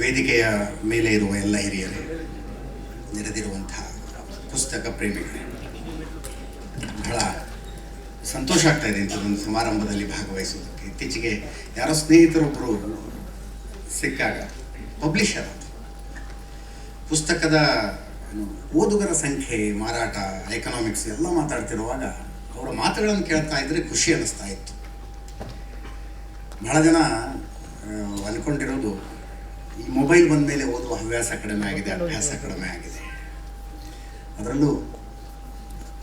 ವೇದಿಕೆಯ ಮೇಲೆ ಇರುವ ಎಲ್ಲ ಹಿರಿಯರು, ನೆರೆದಿರುವಂತಹ ಪುಸ್ತಕ ಪ್ರೇಮಿಗಳು, ಬಹಳ ಸಂತೋಷ ಆಗ್ತಾ ಇದೆ ಇಂಥದ್ದೊಂದು ಸಮಾರಂಭದಲ್ಲಿ ಭಾಗವಹಿಸುವುದಕ್ಕೆ. ಇತ್ತೀಚೆಗೆ ಯಾರೋ ಸ್ನೇಹಿತರೊಬ್ಬರು ಸಿಕ್ಕಾಗ ಪಬ್ಲಿಷರ್ ಪುಸ್ತಕದ ಓದುಗರ ಸಂಖ್ಯೆ, ಮಾರಾಟ ಎಕನಾಮಿಕ್ಸ್ ಎಲ್ಲ ಮಾತಾಡ್ತಿರುವಾಗ ಅವರ ಮಾತುಗಳನ್ನು ಕೇಳ್ತಾ ಇದ್ರೆ ಖುಷಿ ಅನ್ನಿಸ್ತಾ ಇತ್ತು. ಬಹಳ ಜನ ಅನ್ಕೊಂಡಿರೋದು ಈ ಮೊಬೈಲ್ ಬಂದ ಮೇಲೆ ಓದುವ ಹವ್ಯಾಸ ಕಡಿಮೆ ಆಗಿದೆ, ಅಭ್ಯಾಸ ಕಡಿಮೆ ಆಗಿದೆ. ಅದರಲ್ಲೂ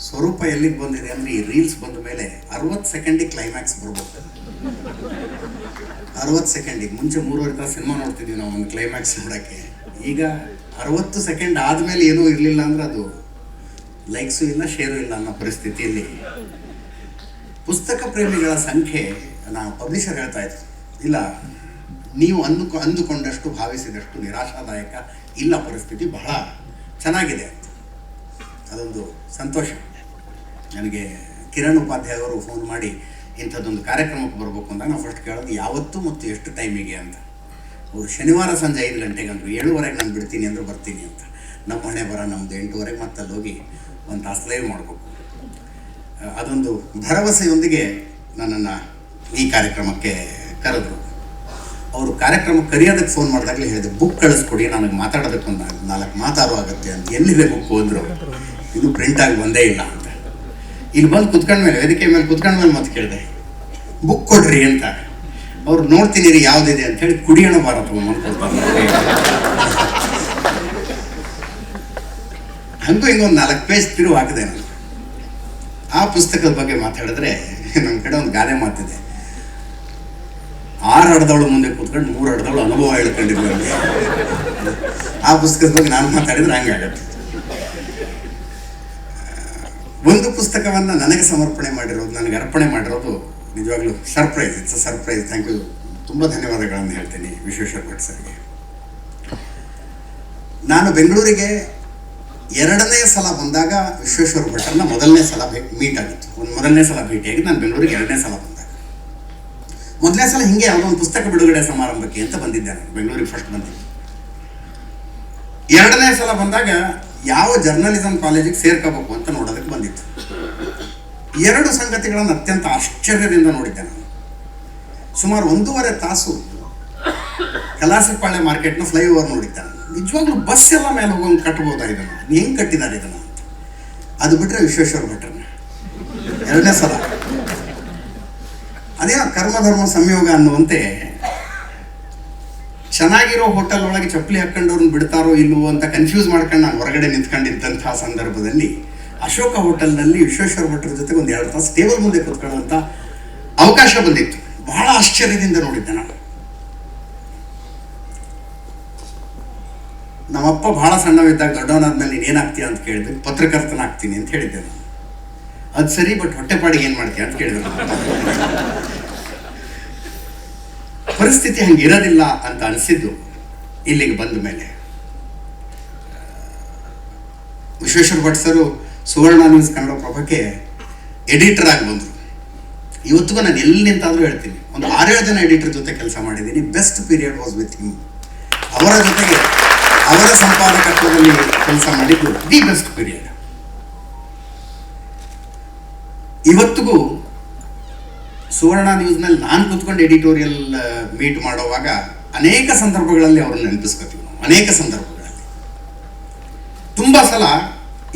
ಸ್ವರೂಪ ಎಲ್ಲಿಗೆ ಬಂದಿದೆ ಅಂದರೆ ಈ ರೀಲ್ಸ್ ಬಂದ ಮೇಲೆ ಅರವತ್ತು ಸೆಕೆಂಡಿಗೆ ಕ್ಲೈಮ್ಯಾಕ್ಸ್ ಬರ್ಬೋದು ಅರವತ್ತು ಸೆಕೆಂಡಿಗೆ. ಮುಂಚೆ ಮೂರುವರೆ ತರ ಸಿನಿಮಾ ನೋಡ್ತಿದ್ವಿ ನಾವು, ಒಂದು ಕ್ಲೈಮ್ಯಾಕ್ಸ್ ನೋಡೋಕ್ಕೆ. ಈಗ ಅರವತ್ತು ಸೆಕೆಂಡ್ ಆದಮೇಲೆ ಏನೂ ಇರಲಿಲ್ಲ ಅಂದ್ರೆ ಅದು ಲೈಕ್ಸು ಇಲ್ಲ ಶೇರು ಇಲ್ಲ ಅನ್ನೋ ಪರಿಸ್ಥಿತಿಯಲ್ಲಿ ಪುಸ್ತಕ ಪ್ರೇಮಿಗಳ ಸಂಖ್ಯೆ, ನಾ ಪಬ್ಲಿಷರ್ ಹೇಳ್ತಾ ಇದ್ರು ಇಲ್ಲ ನೀವು ಅಂದುಕೊ ಅಂದುಕೊಂಡಷ್ಟು ಭಾವಿಸಿದಷ್ಟು ನಿರಾಶಾದಾಯಕ ಇಲ್ಲ ಪರಿಸ್ಥಿತಿ ಬಹಳ ಚೆನ್ನಾಗಿದೆ. ಅದೊಂದು ಸಂತೋಷ. ನನಗೆ ಕಿರಣ್ ಉಪಾಧ್ಯಾಯ ಅವರು ಫೋನ್ ಮಾಡಿ ಇಂಥದ್ದೊಂದು ಕಾರ್ಯಕ್ರಮಕ್ಕೆ ಬರಬೇಕು ಅಂತ ನಾವು ಫಸ್ಟ್ ಕೇಳೋದು ಯಾವತ್ತು ಮತ್ತು ಎಷ್ಟು ಟೈಮಿಗೆ ಅಂತ. ಅವರು ಶನಿವಾರ ಸಂಜೆ ಐದು ಗಂಟೆಗೆ ಅಂದರು, ಏಳುವರೆಗೆ ನಾನು ಬಿಡ್ತೀನಿ ಅಂದರು ಬರ್ತೀನಿ ಅಂತ. ನಮ್ಮ ಮನೆ ಬರ ನಮ್ಮದು ಎಂಟೂವರೆಗೆ ಮತ್ತೆ ಅಲ್ಲಿ ಹೋಗಿ ಒಂದು ತಾಸು ಲೈವ್ ಮಾಡಬೇಕು. ಅದೊಂದು ಭರವಸೆಯೊಂದಿಗೆ ನನ್ನನ್ನು ಈ ಕಾರ್ಯಕ್ರಮಕ್ಕೆ ಕರೆದ್ರು. ಅವರು ಕಾರ್ಯಕ್ರಮಕ್ಕೆ ಕರೆಯೋದಕ್ಕೆ ಫೋನ್ ಮಾಡಿದಾಗಲೇ ಹೇಳಿದೆ ಬುಕ್ ಕಳಿಸ್ಕೊಡಿ, ನನಗೆ ಮಾತಾಡೋದಕ್ಕೆ ಒಂದು ನಾಲ್ಕು- ಮಾತಾಡೋ ಆಗುತ್ತೆ ಅಂತ. ಎಲ್ಲಿದೆ ಬುಕ್ ಹೋದ್ರು ಇದು ಪ್ರಿಂಟ್ ಆಗಿ ಬಂದೇ ಇಲ್ಲ ಅಂತ. ಇಲ್ಲಿ ಬಂದು ಕುತ್ಕೊಂಡ್ಮೇಲೆ, ವೇದಿಕೆ ಮೇಲೆ ಕುತ್ಕೊಂಡ್ಮೇಲೆ ಮತ್ತೆ ಕೇಳಿದೆ, ಬುಕ್ ಕೊಡ್ರಿ ಅಂತ. ಅವ್ರು ನೋಡ್ತೀನಿ ರೀ ಯಾವ್ದಿದೆ? ಅಂತ ಹೇಳಿ, ಕುಡಿಯೋಣ ಕೊಡ್ತಾರೆ ಹಂಗೂ ಹಿಂಗೆ ಒಂದು ನಾಲ್ಕು ಪೇಜ್ ತಿರುವು ಹಾಕಿದೆ ನಾನು. ಆ ಪುಸ್ತಕದ ಬಗ್ಗೆ ಮಾತಾಡಿದ್ರೆ ನಮ್ಮ ಕಡೆ ಒಂದು ಗಾದೆ ಮಾತಿದೆ. ಆರು ಹಡ್ದವಳು ಮುಂದೆ ಕೂತ್ಕೊಂಡು ಮೂರು ಹಡ್ದವಳು ಅನುಭವ ಹೇಳ್ಕೊಂಡಿದ್ವಿ. ಆ ಪುಸ್ತಕದ ಬಗ್ಗೆ ನಾನು ಮಾತಾಡಿದ್ರೆ ಹಂಗಾಗತ್ತೆ ಒಂದು ಪುಸ್ತಕವನ್ನು ನನಗೆ ಸಮರ್ಪಣೆ ಮಾಡಿರೋದು, ನನಗೆ ಅರ್ಪಣೆ ಮಾಡಿರೋದು ನಿಜವಾಗ್ಲೂ surprise it's surprise thank you ತುಂಬ ಧನ್ಯವಾದಗಳನ್ನು ಹೇಳ್ತೀನಿ ವಿಶ್ವೇಶ್ವರ ಭಟ್ ಸರ್ಗೆ. ನಾನು ಬೆಂಗಳೂರಿಗೆ ಎರಡನೇ ಸಲ ಬಂದಾಗ ವಿಶ್ವೇಶ್ವರ ಭಟ್ಟರನ್ನ ಮೊದಲನೇ ಸಲ ಮೀಟ್ ಆಗಿತ್ತು. ಒಂದು ಮೊದಲನೇ ಸಲ ಭೇಟಿಯಾಗಿ ನಾನು ಬೆಂಗಳೂರಿಗೆ ಎರಡನೇ ಸಲ ಬಂದಾಗ ಮೊದಲನೇ ಸಲ ಹಿಂಗೆ ಯಾವುದೋ ಒಂದು ಪುಸ್ತಕ ಬಿಡುಗಡೆ ಸಮಾರಂಭಕ್ಕೆ ಅಂತ ಬಂದಿದ್ದೆ ಬೆಂಗಳೂರಿಗೆ ಫಸ್ಟ್ ಬಂದಿದ್ದೆ. ಎರಡನೇ ಸಲ ಬಂದಾಗ ಯಾವ ಜರ್ನಲಿಸಂ ಕಾಲೇಜಿಗೆ ಸೇರ್ಕೋಬೇಕು ಅಂತ ನೋಡೋದಕ್ಕೆ ಬಂದಿತ್ತು. ಎರಡು ಸಂಗತಿಗಳನ್ನು ಅತ್ಯಂತ ಆಶ್ಚರ್ಯದಿಂದ ನೋಡಿದ್ದೆ ನಾನು. ಸುಮಾರು ಒಂದೂವರೆ ತಾಸು ಕಲಾಸಿಪಾಳ್ಯ ಮಾರ್ಕೆಟ್ನ ಫ್ಲೈಓವರ್ ನೋಡಿದ್ದೆ ನಾನು. ನಿಜವಾಗ್ಲೂ ಬಸ್ ಎಲ್ಲ ಮೇಲೆ ಹೋಗಿ ಕಟ್ಬೋದಾ ಇದನ್ನು? ಹೆಂಗೆ ಕಟ್ಟಿದ್ದಾರೆ ಇದನ್ನು ಅದು ಬಿಟ್ಟರೆ ವಿಶ್ವೇಶ್ವರ ಭಟ್ರನ್ನ. ಎರಡನೇ ಸಲ. ಅದೇನೋ ಕರ್ಮಧರ್ಮ ಸಂಯೋಗ ಅನ್ನುವಂತೆ ಚೆನ್ನಾಗಿರೋ ಹೋಟೆಲ್ ಒಳಗೆ ಚಪ್ಪಲಿ ಹಾಕೊಂಡವ್ರನ್ನ ಬಿಡ್ತಾರೋ ಇಲ್ವೋ ಅಂತ ಕನ್ಫ್ಯೂಸ್ ಮಾಡ್ಕೊಂಡು ನಾನು ಹೊರಗಡೆ ನಿಂತ್ಕೊಂಡಿದ್ದಂತಹ ಸಂದರ್ಭದಲ್ಲಿ ಅಶೋಕ ಹೋಟೆಲ್ನಲ್ಲಿ ವಿಶ್ವೇಶ್ವರ ಭಟ್ರ ಜೊತೆ ಒಂದು ಎರಡು ತಾಸು ಟೇಬಲ್ ಮುಂದೆ ಕೂತ್ಕೊಳ್ಳುವಂಥ ಅವಕಾಶ ಬಂದಿತ್ತು. ಬಹಳ ಆಶ್ಚರ್ಯದಿಂದ ನೋಡಿದ್ದೆ ನಾನು. ನಮ್ಮಪ್ಪ ಬಹಳ ಸಣ್ಣವಿದ್ದಾಗ ದೊಡ್ಡವನಾದ್ಮೇಲೆ ನೀನು ಏನಾಗ್ತೀಯ ಅಂತ ಕೇಳಿದೆ. ಪತ್ರಕರ್ತನಾಗ್ತೀನಿ ಅಂತ ಹೇಳಿದ್ದೆ ನಾನು. ಅದು ಸರಿ ಬಟ್ ಹೊಟ್ಟೆಪಾಡಿಗೆ ಏನು ಮಾಡ್ತೀಯ ಅಂತ ಕೇಳಿದ್ರು ಪರಿಸ್ಥಿತಿ ಹಂಗೆ ಇರೋದಿಲ್ಲ ಅಂತ ಅನಿಸಿದ್ದು ಇಲ್ಲಿಗೆ ಬಂದ ಮೇಲೆ. ವಿಶ್ವೇಶ್ವರ ಭಟ್ ಸರು ಸುವರ್ಣ ನ್ಯೂಸ್ ಕನ್ನಡ ಪ್ರಭಕ್ಕೆ ಎಡಿಟರ್ ಆಗಿ ಬಂದರು. ಇವತ್ತಿಗೂ ನಾನು ಎಲ್ಲಿ ನಿಂತಾದರೂ ಹೇಳ್ತೀನಿ, ಒಂದು ಆರೇಳು ಜನ ಎಡಿಟರ್ ಜೊತೆ ಕೆಲಸ ಮಾಡಿದ್ದೀನಿ best period was with him ಅವರ ಜೊತೆಗೆ ಅವರ ಸಂಪಾದಕತ್ವದಲ್ಲಿ ಕೆಲಸ ಮಾಡಿದ್ದು ದಿ ಬೆಸ್ಟ್ ಪೀರಿಯಡ್ ಇವತ್ತಿಗೂ ಸುವರ್ಣ ನ್ಯೂಸ್ನಲ್ಲಿ ನಾನು ಕೂತ್ಕೊಂಡು ಎಡಿಟೋರಿಯಲ್ ಮೀಟ್ ಮಾಡುವಾಗ ಅನೇಕ ಸಂದರ್ಭಗಳಲ್ಲಿ ಅವ್ರನ್ನ ನೆನಪಿಸ್ಕೋತೀವಿ ನಾವು, ಅನೇಕ ಸಂದರ್ಭಗಳಲ್ಲಿ. ತುಂಬ ಸಲ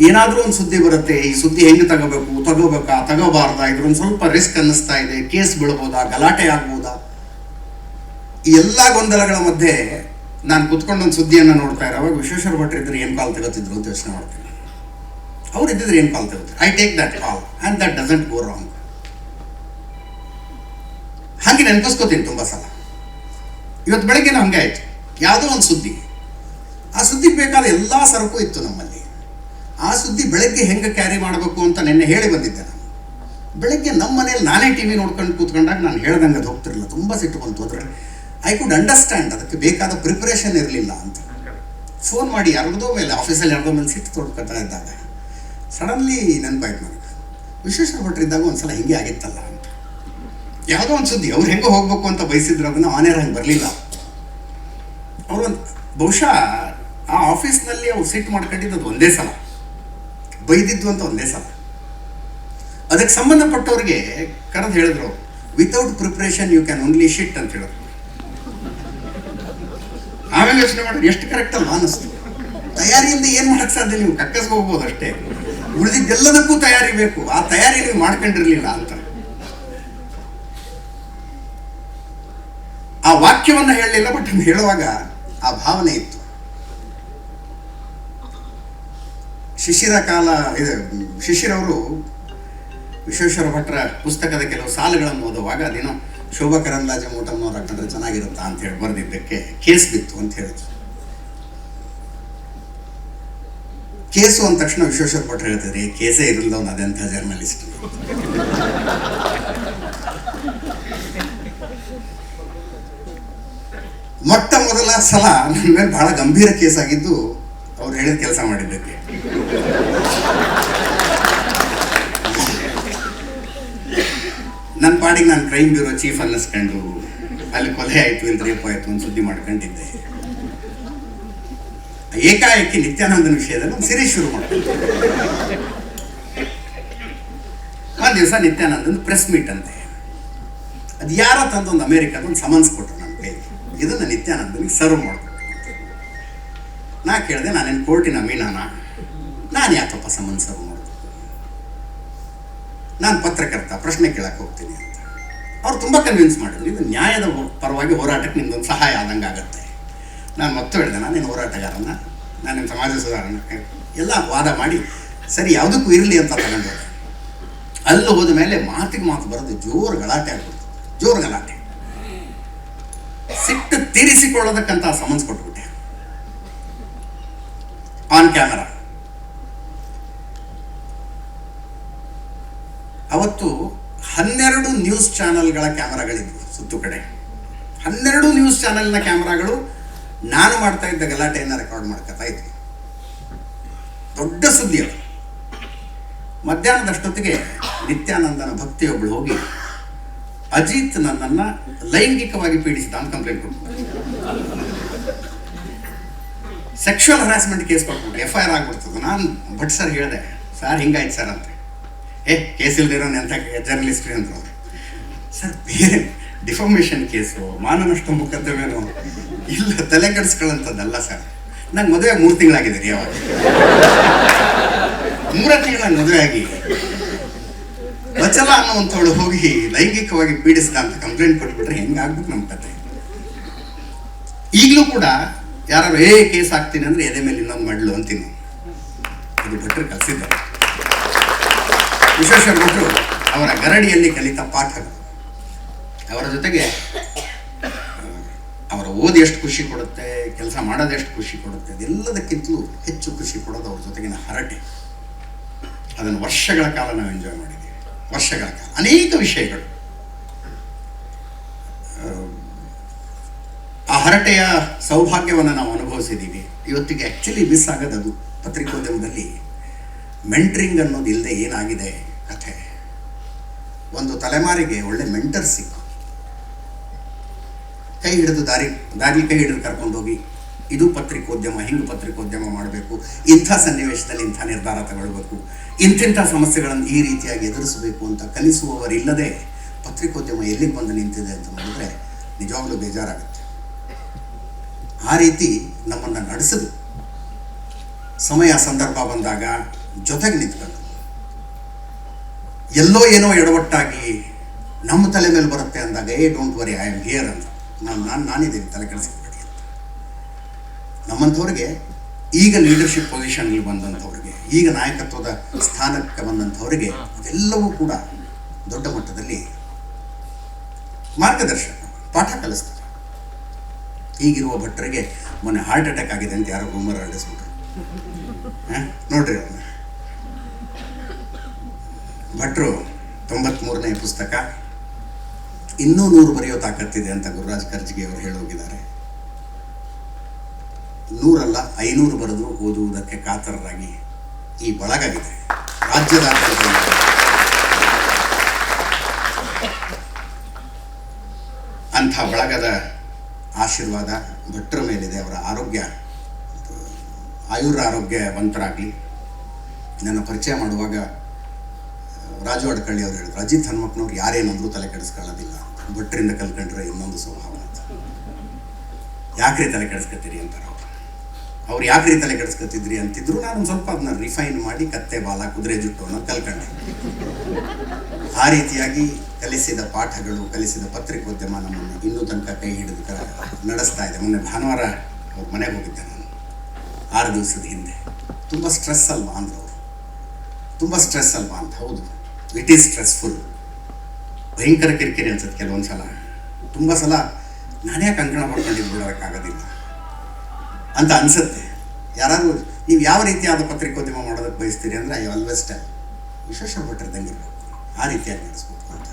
ಏನಾದರೂ ಒಂದು ಸುದ್ದಿ ಬರುತ್ತೆ, ಈ ಸುದ್ದಿ ಹೆಂಗೆ ತಗೋಬೇಕು, ತಗೋಬೇಕಾ, ತಗೋಬಾರ್ದಾ, ಇದ್ರೊಂದು ಸ್ವಲ್ಪ ರಿಸ್ಕ್ ಅನ್ನಿಸ್ತಾ ಇದೆ, ಕೇಸ್ ಬೀಳ್ಬೋದಾ, ಗಲಾಟೆ ಆಗ್ಬೋದಾ? ಈ ಎಲ್ಲ ಗೊಂದಲಗಳ ಮಧ್ಯೆ ನಾನು ಕುತ್ಕೊಂಡು ಒಂದು ಸುದ್ದಿಯನ್ನು ನೋಡ್ತಾ ಇರೋವಾಗ ವಿಶ್ವೇಶ್ವರ ಭಟ್ರು ಇದ್ರೆ ಏನು ಕಾಲ್ ತಗೋತಿದ್ರು ಅಂತ ಯೋಚನೆ ಮಾಡ್ತೀನಿ. ಅವ್ರು ಇದ್ದಿದ್ರೆ ಏನು ಕಾಲ್ ತಗೋತಾರೆ I take that call and that doesn't go wrong ನೆನಪಿಸ್ಕೋತೀನಿ ತುಂಬ ಸಲ. ಇವತ್ತು ಬೆಳಗ್ಗೆ ಹಂಗೆ ಆಯಿತು. ಯಾವುದೋ ಒಂದು ಸುದ್ದಿ. ಆ ಸುದ್ದಿಗೆ ಬೇಕಾದ ಎಲ್ಲ ಸರಕು ಇತ್ತು ನಮ್ಮಲ್ಲಿ. ಆ ಸುದ್ದಿ ಬೆಳಗ್ಗೆ ಹೆಂಗೆ ಕ್ಯಾರಿ ಮಾಡಬೇಕು ಅಂತ ನಿನ್ನೆ ಹೇಳಿ ಬಂದಿದ್ದೆ ನಾನು. ಬೆಳಗ್ಗೆ ನಮ್ಮ ಮನೇಲಿ ನಾನೇ ಟಿ ವಿ ನೋಡ್ಕೊಂಡು ಕೂತ್ಕೊಂಡಾಗ ನಾನು ಹೇಳ್ದಂಗೆ ಅದು ಹೋಗ್ತಿರಲಿಲ್ಲ. ತುಂಬ ಸಿಟ್ಟು ಬಂತು ಅದ್ರೆ ಐ ಕುಡ್ ಅಂಡರ್ಸ್ಟ್ಯಾಂಡ್ ಅದಕ್ಕೆ ಬೇಕಾದ ಪ್ರಿಪ್ರೇಷನ್ ಇರಲಿಲ್ಲ ಅಂತ. ಫೋನ್ ಮಾಡಿ ಯಾರ್ದೋ ಮೇಲೆ ಆಫೀಸಲ್ಲಿ ಯಾರ್ದೋ ಮೇಲೆ ಸಿಟ್ಟು ತೊಡ್ಕೊತಾ ಇದ್ದಾಗ ಸಡನ್ಲಿ ನೆನಪಾಯ್ತು ನನಗೆ. ವಿಶ್ವೇಶ್ವರ ಭಟ್ರಿದ್ದಾಗ ಒಂದ್ಸಲ ಹಿಂಗೆ ಆಗಿತ್ತಲ್ಲ. ಯಾವುದೋ ಒಂದು ಸುದ್ದಿ ಅವ್ರು ಹೆಂಗೋ ಹೋಗ್ಬೇಕು ಅಂತ ಬಯಸಿದ್ರು ಅದನ್ನು ಆನೇರ್ ಹಂಗೆ ಬರಲಿಲ್ಲ. ಅವರು ಒಂದು ಬಹುಶಃ ಆ ಆಫೀಸ್ನಲ್ಲಿ ಅವ್ರು ಸಿಟ್ ಮಾಡ್ಕೊಂಡಿದ್ದು ಅದು ಒಂದೇ ಸಲ. ಬೈದಿದ್ದು ಅಂತ ಒಂದೇ ಸಲ. ಅದಕ್ಕೆ ಸಂಬಂಧಪಟ್ಟವ್ರಿಗೆ ಕರೆದು ಹೇಳಿದ್ರು without preparation you can only shit ಅಂತ ಹೇಳಿದ್ರು. ಆಮೇಲೆ ಯೋಚನೆ ಮಾಡಿದ್ರೆ, ಎಷ್ಟು ಕರೆಕ್ಟ್ ಅಲ್ಲ ಅನಿಸ್ತು ತಯಾರಿಯಿಂದ ಏನು ಮಾಡಕ್ಕೆ ಸಾಧ್ಯ? ನೀವು ಕಕ್ಕಸ್ಗೆ ಹೋಗ್ಬೋದು ಅಷ್ಟೇ. ಉಳಿದಿದ್ದೆಲ್ಲದಕ್ಕೂ ತಯಾರಿ ಬೇಕು. ಆ ತಯಾರಿ ನೀವು ಮಾಡ್ಕೊಂಡಿರಲಿಲ್ಲ ಅಂತ ಆ ವಾಕ್ಯವನ್ನ ಹೇಳಲಿಲ್ಲ ಬಟ್ ಹೇಳುವಾಗ ಆ ಭಾವನೆ ಇತ್ತು. ಶಿಶಿರ ಕಾಲ, ಇದು ಶಿಶಿರವರು ವಿಶ್ವೇಶ್ವರ ಭಟ್ರ ಪುಸ್ತಕದ ಕೆಲವು ಸಾಲುಗಳನ್ನು ಓದುವಾಗ ಅದೇನೋ ಶೋಭಾ ಮೂಟಮ್ಮ ಅವರ ಕಂಡ್ರೆ ಚೆನ್ನಾಗಿರುತ್ತಾ ಅಂತ ಹೇಳಿ ಬರೆದಿದ್ದಕ್ಕೆ ಕೇಸ್ ಬಿತ್ತು ಅಂತ ಹೇಳಿದ್ರು. ಕೇಸು ಅಂದ ತಕ್ಷಣ ವಿಶ್ವೇಶ್ವರ ಭಟ್ರು ಹೇಳ್ತಾರೆ ಕೇಸೇ ಇರಲ್ದವನು ಅದೆಂಥ ಜರ್ನಲಿಸ್ಟ್. ಮೊಟ್ಟ ಮೊದಲ ಸಲ ನನ್ನ ಮೇಲೆ ಬಹಳ ಗಂಭೀರ ಕೇಸ್ ಆಗಿದ್ದು ಅವ್ರು ಹೇಳಿದ ಕೆಲಸ ಮಾಡಿದ್ದಕ್ಕೆ. ನನ್ನ ಪಾಡಿಗೆ ನಾನು ಕ್ರೈಮ್ ಬ್ಯೂರೋ ಚೀಫ್ ಅನ್ನಿಸ್ಕೊಂಡು ಅಲ್ಲಿ ಕೊಲೆ ಆಯ್ತು, ಇಲ್ಲಿ ರೇಪ್ ಆಯ್ತು ಅಂತ ಸುದ್ದಿ ಮಾಡ್ಕೊಂಡಿದ್ದೆ. ಏಕಾಏಕಿ ನಿತ್ಯಾನಂದನ ವಿಷಯದಲ್ಲಿ ಒಂದು ಶುರು ಮಾಡ್ಕೊಂಡು. ಒಂದು ದಿವಸ ನಿತ್ಯಾನಂದನ ಪ್ರೆಸ್ ಮೀಟ್ ಅಂತೆ. ಅದು ಯಾರ ತಂದು ಒಂದು ಅಮೇರಿಕಾದ ಒಂದು ಸಮನ್ಸ್ ಕೊಟ್ಟರು ಇದನ್ನ ನಿತ್ಯಾನಂದನಿಗೆ ಸರ್ವ್ ಮಾಡ್ಕೊಟ್ಟು ನಾ ಕೇಳಿದೆ ನಾನೇನು ಕೋರ್ಟಿನ ಮೀನಾನ, ನಾನು ಯಾಕಪ್ಪ ಸಮನ್ಸ್ ಸರ್ವ್ ಮಾಡೋದು ನಾನು ಪತ್ರಕರ್ತ, ಪ್ರಶ್ನೆ ಕೇಳಕ್ಕೆ ಹೋಗ್ತೀನಿ ಅಂತ. ಅವ್ರು ತುಂಬ ಕನ್ವಿನ್ಸ್ ಮಾಡಿದ್ರು, ಇದು ನ್ಯಾಯದ ಪರವಾಗಿ ಹೋರಾಟಕ್ಕೆ ನಿಮ್ದೊಂದು ಸಹಾಯ ಆದಂಗೆ ಆಗುತ್ತೆ. ನಾನು ಮತ್ತೆ ಹೇಳಿದೆ ನಾನೇನು ಹೋರಾಟಗಾರನ ನಾನೇನು ಸಮಾಜ ಸುಧಾರಣೆ ಎಲ್ಲ ವಾದ ಮಾಡಿ, ಸರಿ ಯಾವುದಕ್ಕೂ ಇರಲಿ ಅಂತ ತಗೊಂಡು. ಅಲ್ಲಿ ಹೋದ ಮೇಲೆ ಮಾತಿಗೆ ಮಾತು ಬರೋದು ಜೋರು ಗಲಾಟೆ ಆಗ್ಬಿಡ್ತು, ಜೋರು ಗಲಾಟೆ. ತೀರಿಸಿಕೊಳ್ಳೋದಕ್ಕಂತ ಸಮನ್ಸ್ ಕೊಟ್ಬಿಟ್ಟೆ. ಆನ್ ಕ್ಯಾಮರಾ ಅವತ್ತು ಹನ್ನೆರಡು ನ್ಯೂಸ್ ಚಾನೆಲ್ಗಳ ಕ್ಯಾಮರಾಗಳಿದ್ವು ಸುತ್ತು ಕಡೆ. ಹನ್ನೆರಡು ನ್ಯೂಸ್ ಚಾನೆಲ್ನ ಕ್ಯಾಮರಾಗಳು ನಾನು ಮಾಡ್ತಾ ಇದ್ದ ಗಲಾಟೆಯನ್ನು ರೆಕಾರ್ಡ್ ಮಾಡ್ಕೊತಾ ಇದ್ವಿ. ದೊಡ್ಡ ಸುದ್ದಿ ಅದು. ಮಧ್ಯಾಹ್ನದಷ್ಟೊತ್ತಿಗೆ ನಿತ್ಯಾನಂದನ ಭಕ್ತಿಯೊಬ್ಬಳು ಹೋಗಿ ಅಜಿತ್ ನನ್ನನ್ನ ಲೈಂಗಿಕವಾಗಿ ಪೀಡಿಸಿದ ಅಂತ ಕಂಪ್ಲೇಂಟ್ ಕೊಟ್ಬಿಟ್ಟು ಸೆಕ್ಷುವಲ್ ಹರಾಸ್ಮೆಂಟ್ ಕೇಸ್ ಕೊಟ್ಬಿಟ್ಟು ಎಫ್ ಐ ಆರ್ ಆಗ್ಬಿಡ್ತದೆ. ನಾನು ಭಟ್ ಸರ್ ಹೇಳಿದೆ ಸರ್ ಹಿಂಗಾಯ್ತು ಸರ್ ಅಂತ. ಏ ಕೇಸ್ ಇಲ್ದಿರೋ ಎಂಥ ಜರ್ನಲಿಸ್ಟ್ ಅಂತ. ಸರ್ ಬೇರೆ ಡಿಫಾರ್ಮೇಷನ್ ಕೇಸು ಮಾನನಷ್ಟ ಮುಖದ್ದವೇನು ಇಲ್ಲ, ತಲೆ ಕೆಡಿಸ್ಕೊಳ್ಳೋಂಥದ್ದಲ್ಲ ಸರ್ ನಂಗೆ ಮದುವೆ ಮೂರು ತಿಂಗಳಾಗಿದೆ ರೀ ಅವಾಗ ಮೂರ ತಿಂಗಳ ಮದುವೆ ಆಗಿ. ವಚಲ ಅನ್ನುವಂಥವಳು ಹೋಗಿ ಲೈಂಗಿಕವಾಗಿ ಪೀಡಿಸಿದ ಅಂತ ಕಂಪ್ಲೇಂಟ್ ಕೊಟ್ಬಿಟ್ರೆ ಹೆಂಗಾಗ್ಬೇಕು ನಮ್ಮ ಕತೆ? ಈಗಲೂ ಕೂಡ ಯಾರು ಏ ಕೇಸ್ ಹಾಕ್ತೀನಿ ಅಂದ್ರೆ ಎದೆ ಮೇಲೆ ಇನ್ನೊಂದು ಮಾಡ್ಲು ಅಂತೀನಿ. ಅದು ಭಟ್ರು ಕಲಿಸಿದ್ದಾರೆ. ವಿಶ್ವೇಶ್ವರ ಭಟ್ರು ಅವರ ಗರಡಿಯಲ್ಲಿ ಕಲಿತ ಪಾಠಗಳು. ಅವರ ಜೊತೆಗೆ, ಅವರ ಓದಿ ಎಷ್ಟು ಖುಷಿ ಕೊಡುತ್ತೆ, ಕೆಲಸ ಮಾಡೋದು ಎಷ್ಟು ಖುಷಿ ಕೊಡುತ್ತೆ ಅದೆಲ್ಲದಕ್ಕಿಂತಲೂ ಹೆಚ್ಚು ಖುಷಿ ಕೊಡೋದು ಅವ್ರ ಜೊತೆಗಿನ ಹರಟೆ. ಅದನ್ನು ವರ್ಷಗಳ ಕಾಲ ನಾವು ಎಂಜಾಯ್ ಮಾಡಿದ್ದೀವಿ. ವರ್ಷಗಳ ಕಾಲ ಅನೇಕ ವಿಷಯಗಳು. ಆ, ಹರಟೆಯ ಸೌಭಾಗ್ಯವನ್ನು ನಾವು ಅನುಭವಿಸಿದ್ದೀವಿ. ಇವತ್ತಿಗೆ ಆ್ಯಕ್ಚುಲಿ ಮಿಸ್ ಆಗೋದದು ಪತ್ರಿಕೋದ್ಯಮದಲ್ಲಿ ಮೆಂಟ್ರಿಂಗ್ ಅನ್ನೋದು ಇಲ್ಲದೆ ಏನಾಗಿದೆ ಕಥೆ. ಒಂದು ತಲೆಮಾರಿಗೆ ಒಳ್ಳೆ ಮೆಂಟರ್ ಸಿಕ್ಕು. ಕೈ ಹಿಡಿದು ದಾರಿ ದಾರಿ ಕೈ ಹಿಡಿದು ಕರ್ಕೊಂಡೋಗಿ ಇದು ಪತ್ರಿಕೋದ್ಯಮ, ಹಿಂಗೆ ಪತ್ರಿಕೋದ್ಯಮ ಮಾಡಬೇಕು. ಇಂಥ ಸನ್ನಿವೇಶದಲ್ಲಿ ಇಂಥ ನಿರ್ಧಾರ ತಗೊಳ್ಬೇಕು. ಇಂತಿಂಥ ಸಮಸ್ಯೆಗಳನ್ನು ಈ ರೀತಿಯಾಗಿ ಎದುರಿಸಬೇಕು ಅಂತ ಕಲಿಸುವವರಿಲ್ಲದೆ ಪತ್ರಿಕೋದ್ಯಮ ಎಲ್ಲಿಗೆ ಬಂದು ನಿಂತಿದೆ ಅಂತ ನೋಡಿದ್ರೆ ನಿಜವಾಗ್ಲೂ ಬೇಜಾರಾಗುತ್ತೆ. ಆ ರೀತಿ ನಮ್ಮನ್ನು ನಡೆಸಿದು. ಸಮಯ, ಸಂದರ್ಭ ಬಂದಾಗ ಜೊತೆಗೆ ನಿಂತ್ಕೊಂಡು ಎಲ್ಲೋ ಏನೋ ಎಡವಟ್ಟಾಗಿ ನಮ್ಮ ತಲೆ ಮೇಲೆ ಬರುತ್ತೆ ಅಂದಾಗ, ಏ don't worry I am here ಅಂತ. ನಾನು ನಾನು, ನಾನಿದ್ದೀನಿ, ತಲೆ ಅಂತ ನಮ್ಮಂಥವ್ರಿಗೆ ಈಗ ಲೀಡರ್ಶಿಪ್ ಪೊಸಿಷನ್ಗೆ ಬಂದಂಥವ್ರಿಗೆ ಈಗ ನಾಯಕತ್ವದ ಸ್ಥಾನಕ್ಕೆ ಬಂದಂಥವ್ರಿಗೆ ಅದೆಲ್ಲವೂ ಕೂಡ ದೊಡ್ಡ ಮಟ್ಟದಲ್ಲಿ ಮಾರ್ಗದರ್ಶನ ಪಾಠ ಕಲಿಸ್ತಾರೆ. ಈಗಿರುವ ಭಟ್ರಿಗೆ ಮೊನ್ನೆ ಹಾರ್ಟ್ ಅಟ್ಯಾಕ್ ಆಗಿದೆ ಅಂತ ಯಾರೋ ಗುಮ್ಮರ ಹರಡಿಸ್ಬಿಟ್ರು? ನೋಡ್ರಿ ಅವನ್ನ ಭಟ್ರು ತೊಂಬತ್ಮೂರನೇ ಪುಸ್ತಕ ಇನ್ನೂ ನೂರು ಬರೆಯೋ ತಾಕತ್ತಿದೆ ಅಂತ ಗುರುರಾಜ್ ಕರ್ಜಿಗೆ ಅವರು ಹೇಳೋಗಿದ್ದಾರೆ ನೂರಲ್ಲ ಐನೂರು ಬರೆದು ಓದುವುದಕ್ಕೆ ಕಾತರರಾಗಿ ಈ ಬಳಗಾಗಿದೆ ರಾಜ್ಯದ ಅಂಥ ಬಳಗದ ಆಶೀರ್ವಾದ ಭಟ್ರ ಮೇಲಿದೆ ಅವರ ಆರೋಗ್ಯ. ಆಯುರ್ ಆರೋಗ್ಯವಂತರಾಗಲಿ ನನ್ನ ಪರಿಚಯ ಮಾಡುವಾಗ ರಾಜು ಅಡ್ಕಳ್ಳಿ ಅವರು ಹೇಳಿದ್ರು, ಅಜಿತ್ ಹನುಮಕ್ನವ್ರು ಯಾರೇನಂದ್ರೂ ತಲೆ ಕೆಡಿಸ್ಕೊಳ್ಳೋದಿಲ್ಲ. ಭಟ್ರಿಂದ ಕಲ್ಕೊಂಡ್ರೆ ಇನ್ನೊಂದು ಸ್ವಭಾವ ಅಂತ. ಯಾಕ್ರಿ ತಲೆ ಕೆಡಿಸ್ಕೊತೀರಿ ಅಂತಾರೆ. ಅವರು ಯಾವ ರೀತಿ ತಲೆ ಕೆಡಿಸ್ಕೊತಿದ್ರಿ ಅಂತಿದ್ರು ನಾನು ಸ್ವಲ್ಪ ಅದನ್ನ ರಿಫೈನ್ ಮಾಡಿ ಕತ್ತೆ, ಬಾಲ, ಕುದುರೆ ಜುಟ್ಟು ಅನ್ನೋದು ಕಲ್ಕೊಂಡೆ. ಆ ರೀತಿಯಾಗಿ ಕಲಿಸಿದ ಪಾಠಗಳು, ಕಲಿಸಿದ ಪತ್ರಿಕೋದ್ಯಮ ನಮ್ಮನ್ನು ಇನ್ನೂ ತನಕ ಕೈ ಹಿಡಿದು ನಡೆಸ್ತಾ ಇದೆ. ಮೊನ್ನೆ ಭಾನುವಾರ ಮನೆಗೆ ಹೋಗಿದ್ದೆ ನಾನು. ಆರು ದಿವಸದ ಹಿಂದೆ. ತುಂಬ ಸ್ಟ್ರೆಸ್ ಅಲ್ವಾ ಅಂದ್ರು ಅವರು. ತುಂಬ ಸ್ಟ್ರೆಸ್ ಅಲ್ವಾ ಅಂತ. ಹೌದು. ಇಟ್ ಈಸ್ ಸ್ಟ್ರೆಸ್ಫುಲ್ ಭಯಂಕರ ಕಿರಿಕಿರಿ ಅನ್ಸುತ್ತೆ ಕೆಲವೊಂದು ಸಲ ತುಂಬ ಸಲ ನಾನೇ ಕಂಕಣ ಮಾಡ್ಕೊಂಡಿದ್ದು ಬಿಡೋಕ್ಕಾಗೋದಿಲ್ಲ ಅಂತ ಅನ್ಸುತ್ತೆ. ಯಾರಾದರೂ ನೀವು ಯಾವ ರೀತಿಯಾದ ಪತ್ರಿಕೋದ್ಯಮ ಮಾಡೋದಕ್ಕೆ ಬಯಸ್ತೀರಿ ಅಂದರೆ ಐ ಆಲ್ವೇಸ್ ಟೆಲ್, ವಿಶೇಷ ಇರಬೇಕು ಆ ರೀತಿಯಾಗಿ ನಡೆಸ್ಬೇಕು ಅಂತ.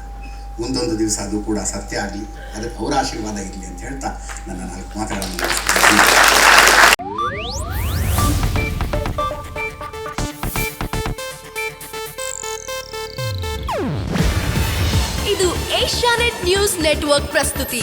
ಮುಂದೊಂದು ದಿವಸ ಅದು ಕೂಡ ಸತ್ಯ ಆಗಲಿ, ಅದಕ್ಕೆ ಅವರ ಆಶೀರ್ವಾದ ಇರಲಿ ಅಂತ ಹೇಳ್ತಾ ನನ್ನ ನಾಲ್ಕು ಮಾತುಗಳನ್ನು. ಇದು ಏಷ್ಯಾನೆಟ್ ನ್ಯೂಸ್ ನೆಟ್ವರ್ಕ್ ಪ್ರಸ್ತುತಿ.